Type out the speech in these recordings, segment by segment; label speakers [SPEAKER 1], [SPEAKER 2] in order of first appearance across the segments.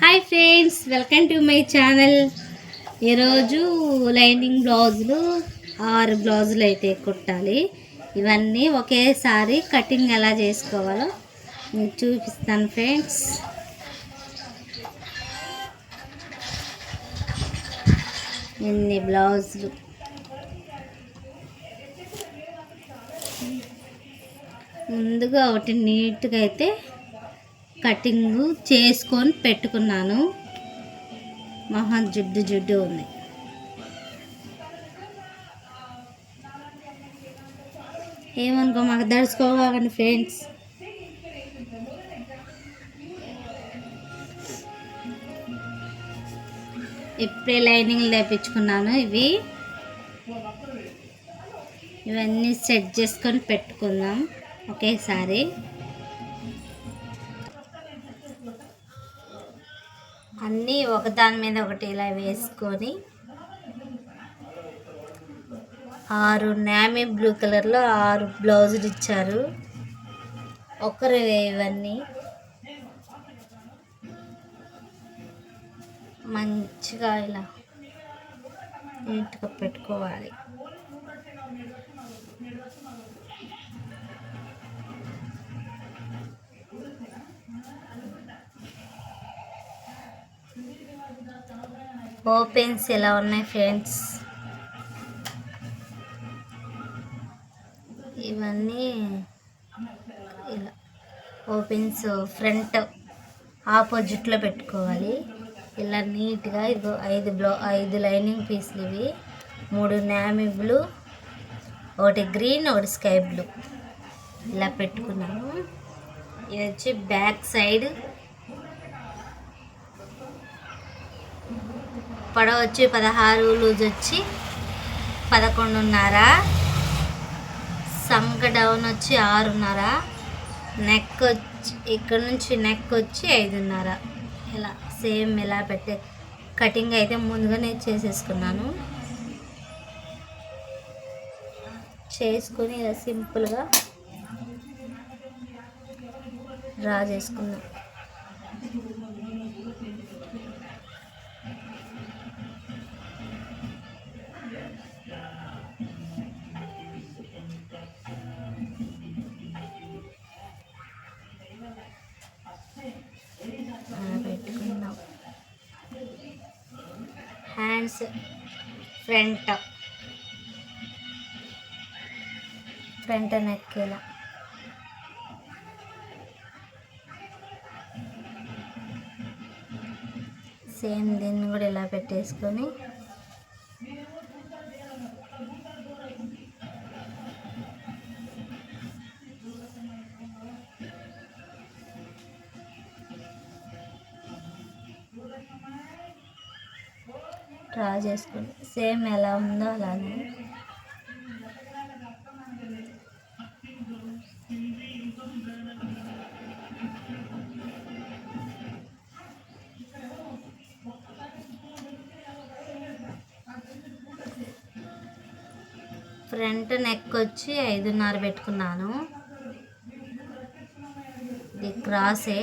[SPEAKER 1] Hi friends welcome to my channel ఈరోజు lining బ్లౌజులు ఆరు బ్లౌజులు అయితే కుట్టాలి. ఇవన్నీ ఒకేసారి కటింగ్ ఎలా చేసుకోవాలో నేను చూపిస్తాను ఫ్రెండ్స్ ఎన్ని బ్లౌజులు. ముందుగా ఒకటి నీట్గా అయితే కటింగ్ చేసుకొని పెట్టుకున్నాను. మహా జిడ్డు జిడ్డు ఉంది. ఏమనుకో మాకు దడుచుకోవాలండి ఫ్రెండ్స్. ఇప్పుడే లైనింగ్ లేపించుకున్నాను ఇవి. ఇవన్నీ సెట్ చేసుకొని పెట్టుకుందాం ఒకేసారి. అన్నీ ఒకదాని మీద ఒకటి ఇలా వేసుకొని ఆరు నామీ బ్లూ కలర్లో ఆరు బ్లౌజులు ఇచ్చారు. ఒకరు ఇవన్నీ. మంచిగా ఇలా నీట్గా పెట్టుకోవాలి. ఓపెన్స్ ఎలా ఉన్నాయి ఫ్రెండ్స్? ఇవన్నీ ఇలా ఓపెన్స్ ఫ్రంట్ ఆపోజిట్లో పెట్టుకోవాలి. ఇలా నీట్గా ఇదిగో ఐదు బ్లో ఐదు లైనింగ్ పీసులు ఇవి. మూడు నామీ బ్లూ ఒకటి గ్రీన్ ఒకటి స్కై బ్లూ. ఇలా పెట్టుకున్నాము. ఇది వచ్చి బ్యాక్ సైడ్ పొడవు వచ్చి పదహారు లూజ్ వచ్చి పదకొండున్నర సంక డౌన్ వచ్చి ఆరున్నర నెక్ వచ్చి ఇక్కడ నుంచి నెక్ వచ్చి ఐదున్నర. ఇలా సేమ్ ఇలా పెట్టే కటింగ్ అయితే ముందుగానే చేసేసుకున్నాను. చేసుకొని ఇలా సింపుల్గా డ్రా చేసుకున్నాను హ్యాండ్స్ ఫ్రంట్. ఫ్రంట్ నెక్ ఇలా సేమ్ దీన్ని కూడా ఇలా పెట్టేసుకొని ఫ్రంట్ నెక్ వచ్చి ఐదున్నర పెట్టుకున్నాను. ఇది క్రాసే.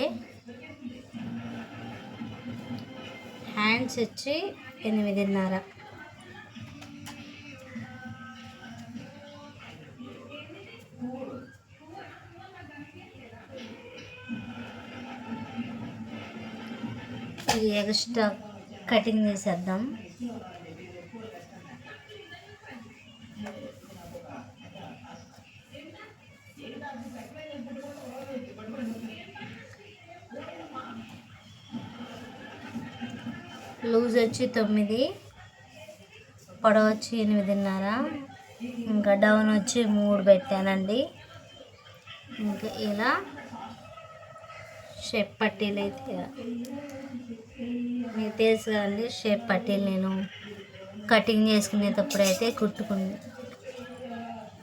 [SPEAKER 1] హ్యాండ్స్ వచ్చి ఎనిమిదిన్నర. ఇది ఎక్స్ట్రా కటింగ్ చేసేద్దాం. వచ్చి తొమ్మిది పొడవు వచ్చి ఎనిమిదిన్నర ఇంకా డౌన్ వచ్చి మూడు పెట్టానండి. ఇంకా ఇలా షేప్ పట్టీలు అయితే మీకు తెలుసు కదండి షేప్ పట్టీలు నేను కటింగ్ చేసుకునేటప్పుడు అయితే కుట్టుకుని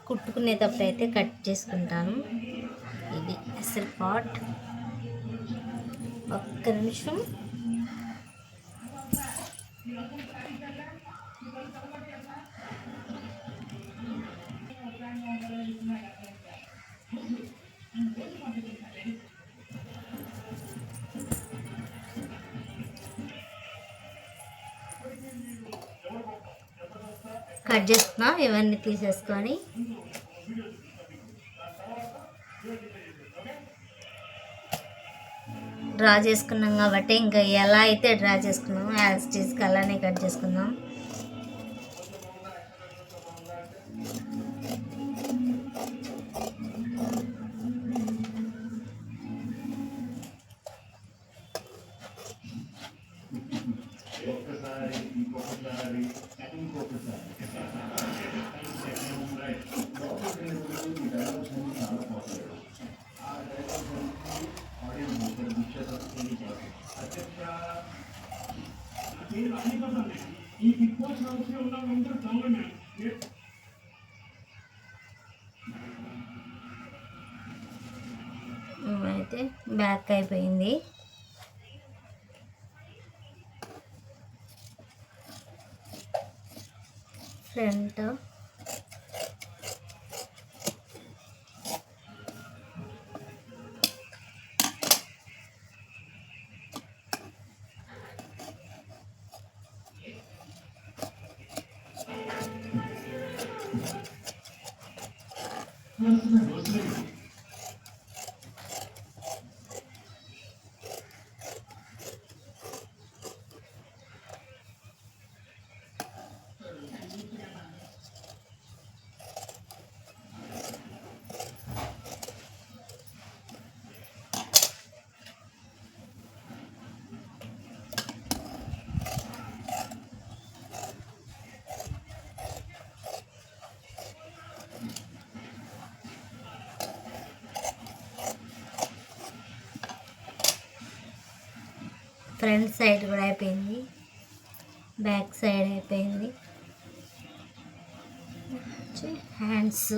[SPEAKER 1] కుట్టుకునేటప్పుడు అయితే కట్ చేసుకుంటాను. ఇది అసలు పాట్ ఒక్క నిమిషం. కట్ చేస్తున్నా ఇవన్నీ తీసేసుకొని. డ్రా చేసుకున్నాం కాబట్టి ఇంకా ఎలా అయితే డ్రా చేసుకున్నాం యాజ్ చేసుకు అలానే కట్ చేసుకుందాం. అయిపోయింది. ఫ్రంట్ ఫ్రంట్ సైడ్ కూడా అయిపోయింది. బ్యాక్ సైడ్ అయిపోయింది. హ్యాండ్స్.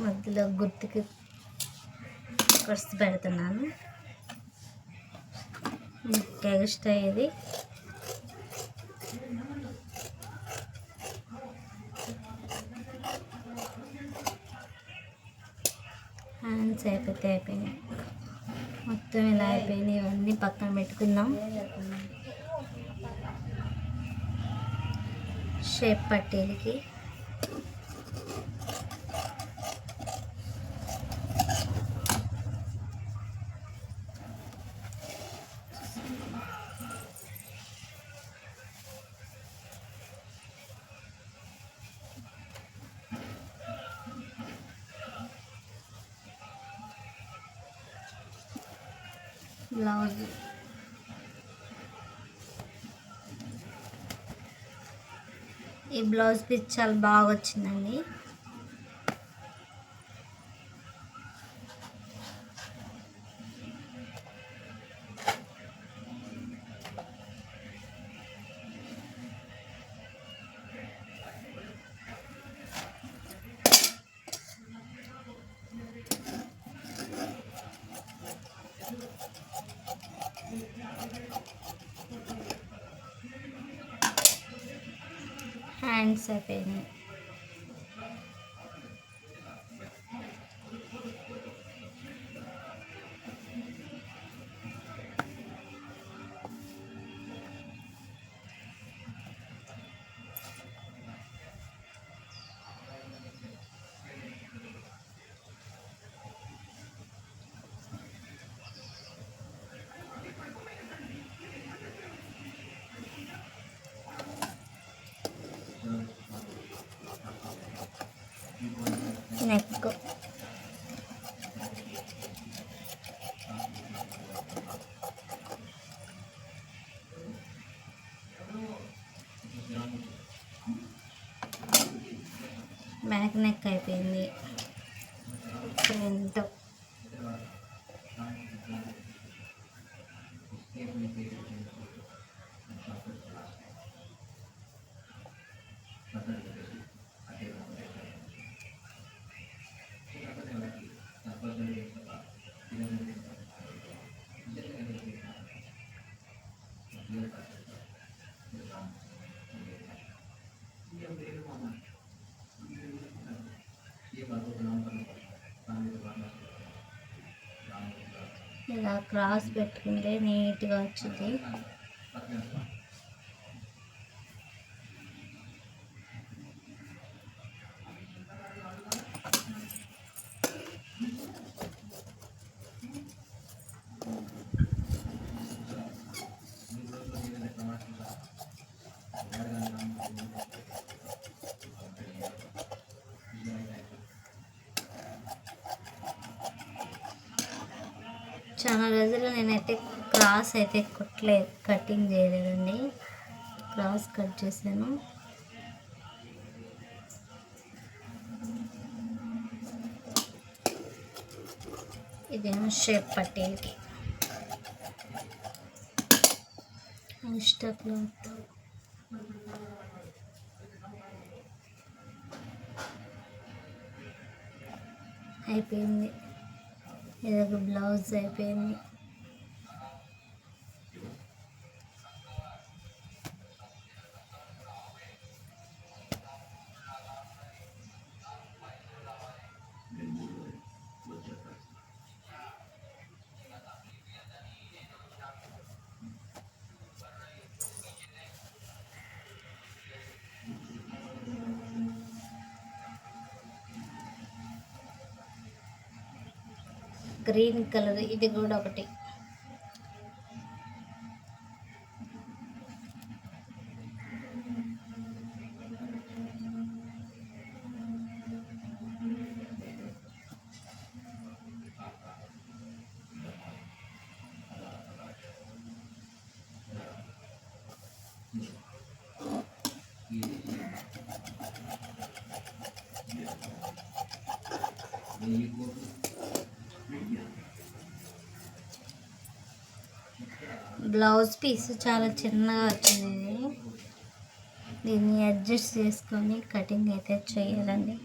[SPEAKER 1] మధ్యలో గుర్తుకి కర్స్ పెడుతున్నాను. టేస్ట్ అయ్యేది హ్యాండ్స్ అయిపోతే అయిపోయినాయి మొత్తం ఇలా అయిపోయినాయి ఇవన్నీ పక్కన పెట్టుకుందాం. షేప్ పట్టీలకి బ్లౌజ్ ఈ బ్లౌజ్ పీస్ చాలా బాగా వచ్చిందండి and 7 మ్యాక్ నెక్ అయిపోయింది. ఇలా క్రాస్ పెట్టుకుంటే నీట్గా వచ్చింది. చాలా రోజులు నేనైతే క్రాస్ అయితే కుట్టలేదు కటింగ్ చేయలేదండి. క్రాస్ కట్ చేశాను. ఇదేమో షేప్ పట్టేది ఇష్ట క్లాత్ అయిపోయింది. ఇదొక బ్లౌజ్ అయిపోయింది. గ్రీన్ కలర్ ఇది కూడా ఒకటి బ్లౌజ్ పీస్ చాలా చిన్నగా వచ్చింది దీన్ని అడ్జస్ట్ చేసుకొని కటింగ్ అయితే చేయాలండి.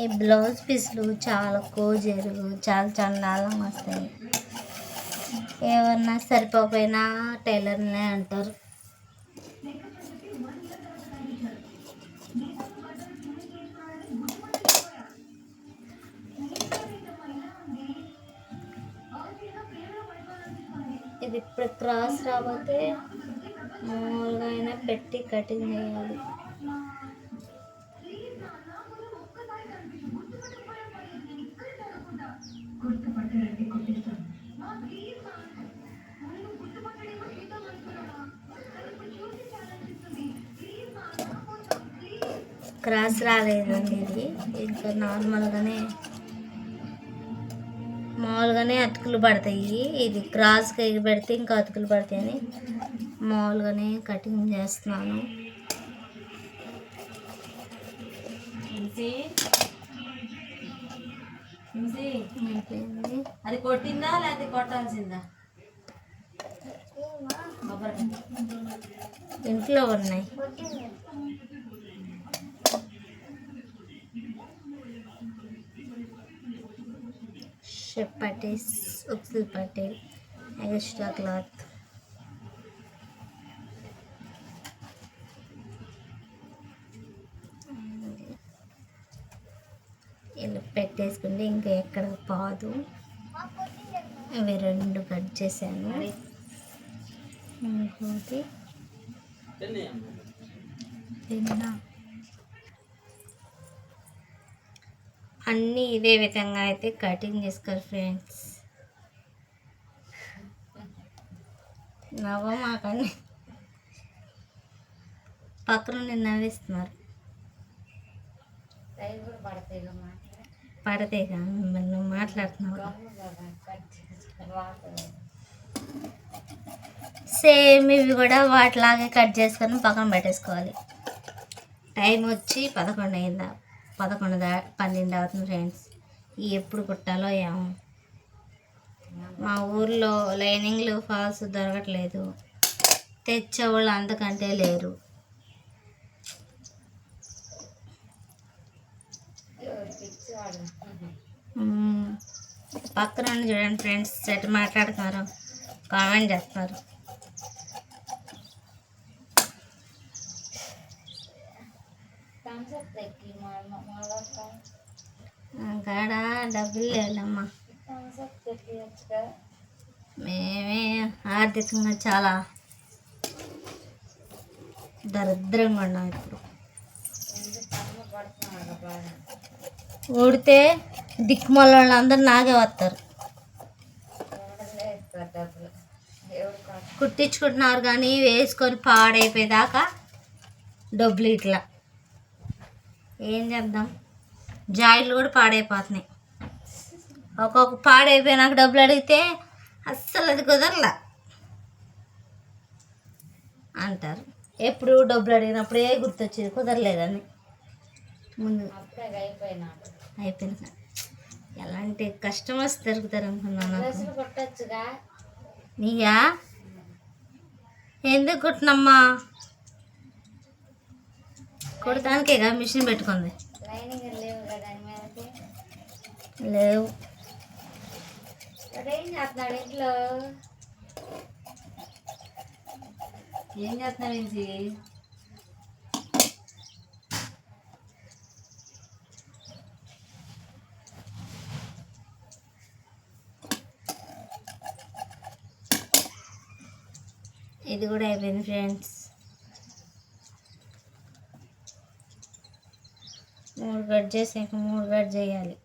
[SPEAKER 1] ఈ బ్లౌజ్ పీస్లు చాలా కోజరు చాలా చండాలం వస్తాయి. ఏమన్నా సరిపోకపోయినా టైలర్నే అంటారు. ఇది ఇప్పుడు క్రాస్ రాబోతే మామూలుగా అయినా పెట్టి కటింగ్ చేయాలి. క్రాస్ రాలేదండి ఇది. ఇంకా నార్మల్గానే మామూలుగానే అతుకులు పడతాయి. ఇది క్రాస్గా ఇది పెడితే ఇంకా అతుకులు పడతాయని మామూలుగానే కటింగ్ చేస్తున్నాను.
[SPEAKER 2] అది కొట్టిందా లేకపోతే కొట్టాల్సిందా?
[SPEAKER 1] ఇంట్లో ఉన్నాయి. షెప్ పట్టేస్ ఉక్సులు పట్టే ఎక్స్ట్రా క్లాత్ ఇలా పెట్టేసుకుంటే ఇంకా ఎక్కడ పాదు. అవి రెండు కట్ చేశాను. ఇంకోటి తిన్నా. అన్నీ ఇదే విధంగా అయితే కటింగ్ చేసుకోరు ఫ్రెండ్స్. నవ్వ మాకండి పక్కన నవ్విస్తున్నారు.
[SPEAKER 2] పడతాయి
[SPEAKER 1] పడితే కానీ నువ్వు మాట్లాడుతున్నావు సేమ్ ఇవి కూడా వాటిలాగే కట్ చేసుకొని పక్కన పెట్టేసుకోవాలి. టైం వచ్చి పదకొండు అయిందా? పదకొండు దా పన్నెండు అవుతుంది ఫ్రెండ్స్ ఎప్పుడు కుట్టాలో ఏమో. మా ఊర్లో లైనింగ్లు ఫాల్స్ దొరకట్లేదు. తెచ్చేవాళ్ళు అంతకంటే లేరు. పక్కన చూడండి ఫ్రెండ్స్ సెట్ మాట్లాడుతున్నారు. కామెంట్ చేస్తున్నారు కాడ డబ్బులు లేదమ్మా. మేమే ఆర్థికంగా చాలా దరిద్రంగా ఉన్నాం ఇప్పుడు. ఊడితే దిక్కుమల్ల వాళ్ళందరూ నాగే వస్తారు. కుట్టించుకుంటున్నారు కానీ వేసుకొని పాడైపోయేదాకా డబ్బులు ఇట్లా. ఏం చేద్దాం? జాయిలు కూడా పాడైపోతున్నాయి. ఒక్కొక్క పాడైపోయినాక డబ్బులు అడిగితే అస్సలు అది కుదరలా. అంటారు. ఎప్పుడు డబ్బులు అడిగినప్పుడు ఏ గుర్తొచ్చేది కుదరలేదని. ముందు అయిపోయింది ఎలాంటి కస్టమర్స్ దొరుకుతారు అనుకున్నాను నాకు. నీయా? ఎందుకు కుట్టినమ్మా? కుడటానికేగా మిషన్ పెట్టుకుంది. లేవు
[SPEAKER 2] ఏం చేస్తున్నాడు ఇంట్లో? ఏం చేస్తున్నావు ఏంటి
[SPEAKER 1] ఇది కూడా అయిపోయింది ఫ్రెండ్స్ మూడు కట్ చేసాక మూడు కట్ చేయాలి.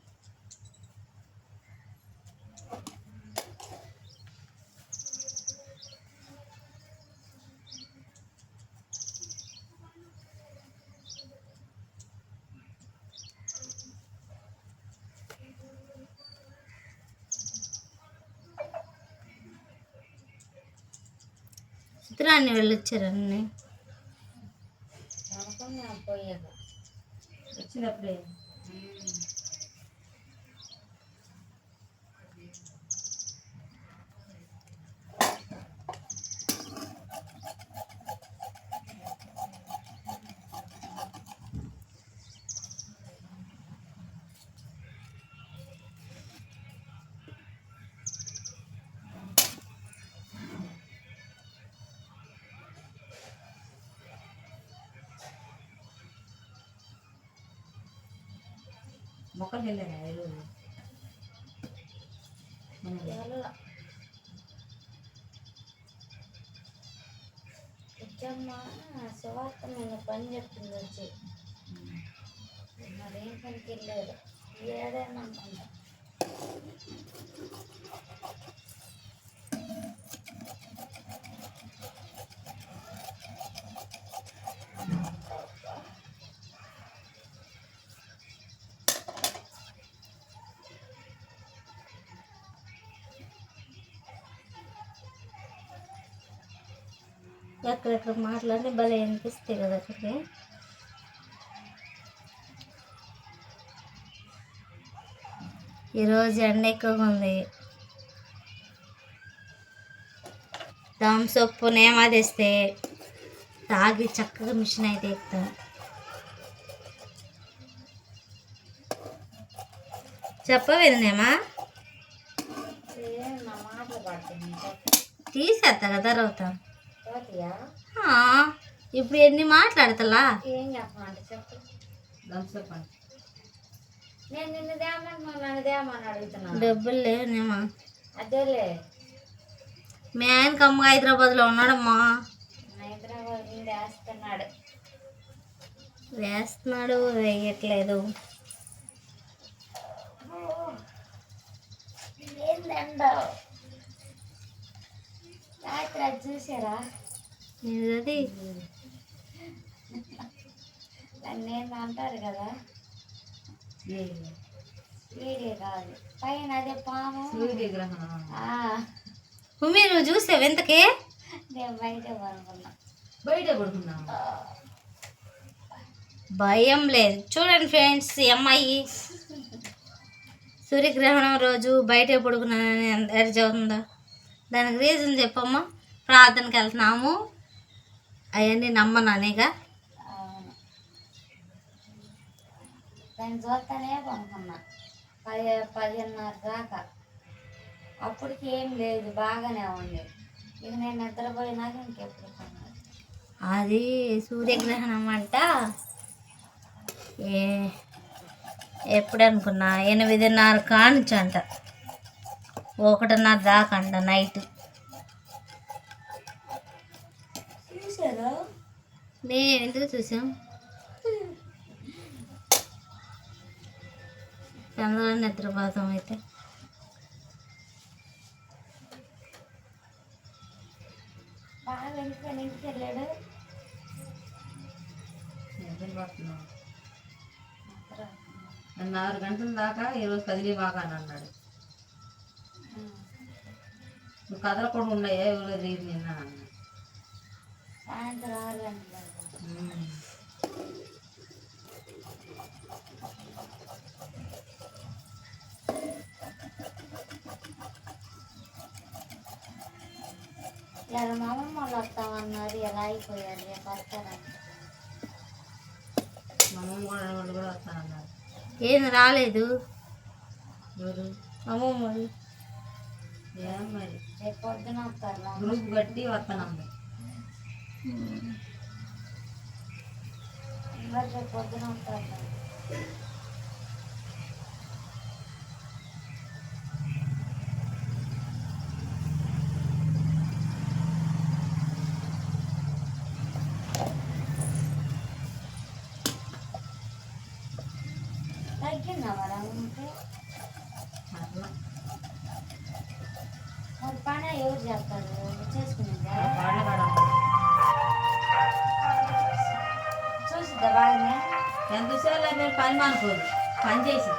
[SPEAKER 1] చిత్రాన్ని అన్నీ వచ్చారన్నీ
[SPEAKER 2] అనుకున్నా పోయాక
[SPEAKER 1] వచ్చినప్పుడే
[SPEAKER 2] మొక్కలు వెళ్ళారా ఈరోజు ఇచ్చమ్మ సువార్త మీద పని చెప్తుంది వచ్చి మరేం పనికి వెళ్ళారు ఏడైనా అనుకుంటా
[SPEAKER 1] ఎక్కడెక్కడ మాట్లాడి భలే అనిపిస్తాయి కదా అక్కడికి. ఈరోజు ఎండ ఎక్కువగా ఉంది. థమ్స్ అప్ నేమా తెస్తే తాగి చక్కగా మిషన్ అయితే ఎక్కుతాం. చెప్పవేది నేమా?
[SPEAKER 2] ఏం నా మాటలు పడుతుంది
[SPEAKER 1] తీసేస్తా కదా తర్వాత. ఇప్పుడు ఎన్ని మాట్లాడతలా?
[SPEAKER 2] ఏం చెప్పమంటే చెప్పు. దంసపండి నేను నిన్ను దేమంటున్నాను నన్ను దేమని అడుగుతున్నాను.
[SPEAKER 1] డబ్బులు లేవు నేమా
[SPEAKER 2] అదేలే
[SPEAKER 1] మీ ఆయనకి అమ్మ హైదరాబాద్లో ఉన్నాడమ్మా.
[SPEAKER 2] హైదరాబాద్ నుండి వేస్తున్నాడు.
[SPEAKER 1] వేస్తున్నాడు వేయట్లేదు.
[SPEAKER 2] ఏందండ? రాత్రి అది చూసారా?
[SPEAKER 1] ఇది
[SPEAKER 2] నన్ను అంటారు కదా? వీడియో కాదు. పైన అదే పాము.
[SPEAKER 1] భూమి నువ్వు చూసావు ఎంతకే?
[SPEAKER 2] నేను బయట పడుకున్నా.
[SPEAKER 3] బయట పడుకున్నాం?
[SPEAKER 1] భయం లేదు. చూడండి ఫ్రెండ్స్ ఈ అమ్మాయి. సూర్యగ్రహణం రోజు బయట పడుకున్నానని ఎంత చదువుతుందో దానికి రీజన్ చెప్పమ్మా. ప్రార్థనకి వెళ్తున్నాము. అవన్నీ నమ్మనానేగా
[SPEAKER 2] అవును. దాన్ని చూస్తానే పడుకున్నా పది పదిన్నర దాకా. అప్పటికి ఏం లేదు బాగానే ఉంది. ఇక నేను నిద్రపోయినాక ఇంకెప్పుడు కొన్నాను
[SPEAKER 1] అది సూర్యగ్రహణం అంట. ఏ ఎప్పుడు అనుకున్నా ఎనిమిదిన్నర కానుంచి అంట ఒకటిన్నర దాకా అంట నైట్. నేను ఎందుకు చూసాం చంద్రుడు నిద్రపోతాం అయితే.
[SPEAKER 2] బాగా వెళ్ళాడు
[SPEAKER 3] నన్ను ఆరు గంటల దాకా ఈరోజు కదిలే బాగా అని అన్నాడు. నువ్వు కదలకుండా ఉన్నాయా ఎవరో రీతి నిన్న అన్నాడు.
[SPEAKER 2] సాయంత్రం ఆరు గంటలకు.
[SPEAKER 3] ఉమ్.
[SPEAKER 2] ఇలా మా అమ్మమ్మ వాళ్ళు వస్తామన్నారు. ఎలా అయిపోయారు? రేపు వస్తారంట
[SPEAKER 3] మా అమ్మమ్మ కూడా వాళ్ళు కూడా వస్తానన్నారు.
[SPEAKER 1] ఏం రాలేదు?
[SPEAKER 3] ఎవరు?
[SPEAKER 1] అమ్మమ్మ వాళ్ళు.
[SPEAKER 3] ఏం మరి.
[SPEAKER 2] రేపు పొద్దున వస్తారు.
[SPEAKER 3] గ్రూప్ కట్టి వస్తానమ్మ
[SPEAKER 2] మరి రేపు పొద్దున మరి పని ఎవరు చేస్తారు? చేసుకునేదా?
[SPEAKER 3] ఎంతసేపు మీరు పని మానుకోదు. పని చేసి.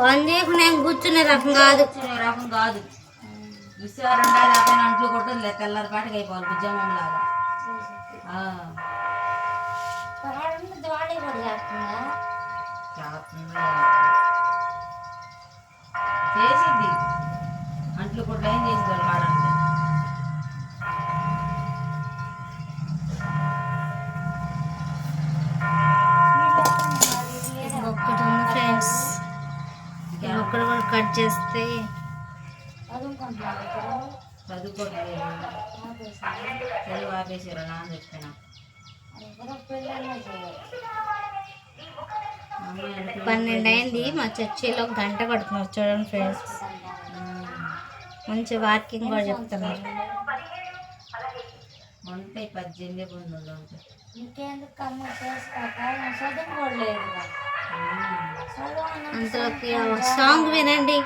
[SPEAKER 1] పని చేయకుండా ఏం కూర్చునే రకం కాదు.
[SPEAKER 3] కూర్చునే రకం కాదు. విశ్వారం ఉండాలి అతను అంట్లు కొట్టదు లేదు తెల్లారి పాటకి అయిపోవాలి బుజ్జమ్మ లాగా
[SPEAKER 2] చూసిద్దా
[SPEAKER 3] అంట్లు కొట్ట
[SPEAKER 1] ఒక్కడు కూడా కట్ చేస్తే
[SPEAKER 3] చదువుకోవట్లేదు. చదువు ఆపేసారు నాన్న చెప్పిన
[SPEAKER 1] పన్నెండు అయింది. మా చర్చిలో గంట కొడుతున్నారు చూడండి ఫ్రెండ్స్. మంచి వాకింగ్ కూడా చెప్తున్నారు.
[SPEAKER 3] ఉంటాయి పద్దెనిమిది పంతొమ్మిది ఉంటాయి
[SPEAKER 2] ఇంకెందుకు కమ్మ చేసుకోక చదువుకోలేదు
[SPEAKER 1] అంతలోకి సాంగ్ వినండి.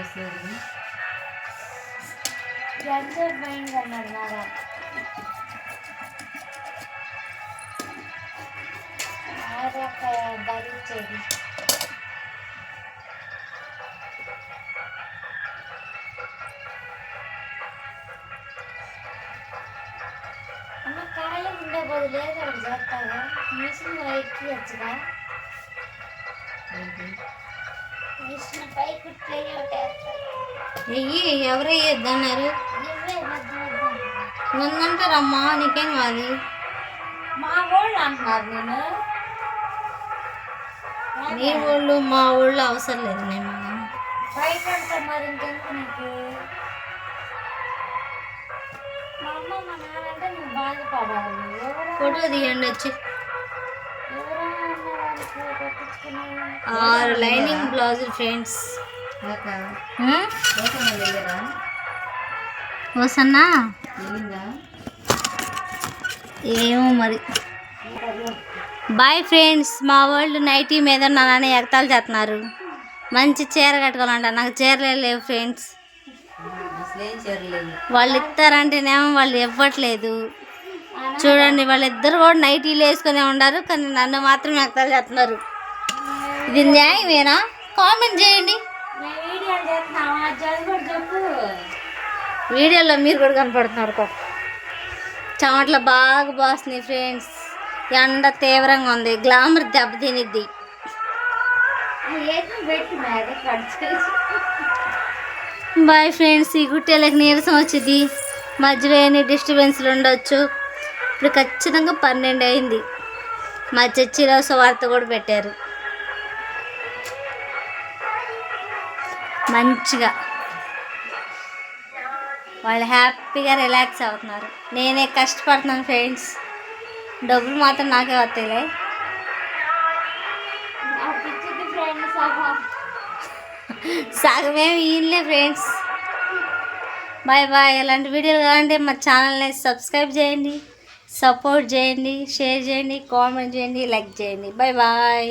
[SPEAKER 3] వేసేది
[SPEAKER 2] ఎంతసేపు పోయిందన్నాడు మేడం అదే అక్క భరించేది అమ్మ ఖాళీ ఉండే బదులు ఏదో ఒకటి చేస్తాగా మిషన్
[SPEAKER 1] వెయ్యి ఎవరు వేయొద్దన్నారు? నన్నంటారమ్మా నీకేం కాదు.
[SPEAKER 2] మా వాళ్ళు అంటున్నారు నేను
[SPEAKER 1] నీ ఊళ్ళు మా ఊళ్ళో అవసరం లేదు మేము
[SPEAKER 2] బయట అంటే మరి ఇంకెందుకు నీకు? మా అమ్మ మా నాన్న అంటే నువ్వు బాధపడాలి. ఎవరో
[SPEAKER 1] ఫోటో తీయండి వచ్చి
[SPEAKER 2] ఎవరో ఉన్న వాళ్ళకి పట్టించుకునే
[SPEAKER 1] ఆరు లైనింగ్ బ్లౌజ్ ఫ్రెండ్స్. ఓసన్నా ఏమో మరి. బాయ్ ఫ్రెండ్స్ మా వాళ్ళు నైటీ మీద నాన్న ఎగతాలు చేస్తున్నారు. మంచి చీర కట్టుకోవాలంట. నాకు చీరలే లేవు ఫ్రెండ్స్. వాళ్ళు ఇస్తారంటేనేమో వాళ్ళు ఇవ్వట్లేదు. చూడండి వాళ్ళిద్దరు కూడా నైటీలు వేసుకునే ఉన్నారు కానీ నన్ను మాత్రం ఎక్కలు చేస్తున్నారు. ఇది న్యాయమేనా? కామెంట్ చేయండి.
[SPEAKER 2] వీడియోలో
[SPEAKER 1] మీరు కూడా కనపడుతున్నారు చమట్ల చెమట్లు బాగా బాస్తున్నాయి ఫ్రెండ్స్ ఎండ తీవ్రంగా ఉంది. గ్లామర్ దెబ్బతినిద్ది.
[SPEAKER 2] తినిద్ది
[SPEAKER 1] బాయ్ ఫ్రెండ్స్ ఈ గుట్టేలకు నీరసం వచ్చింది మధ్యలో ఎన్ని డిస్టర్బెన్స్లు ఉండొచ్చు. ఇప్పుడు ఖచ్చితంగా పన్నెండు అయింది. మా చర్చిలో సువార్త కూడా పెట్టారు. మంచిగా. వాళ్ళు హ్యాపీగా రిలాక్స్ అవుతున్నారు. నేనే కష్టపడుతున్నాను ఫ్రెండ్స్. డబ్బులు మాత్రం నాకే వస్తాయిలే. సగమేమి ఈయనలే ఫ్రెండ్స్. Bye bye. ఇలాంటి వీడియోలు కావాలంటే మా ఛానల్ని సబ్స్క్రైబ్ చేయండి. సపోర్ట్ చేయండి షేర్ చేయండి కామెంట్ చేయండి లైక్ చేయండి. Bye bye.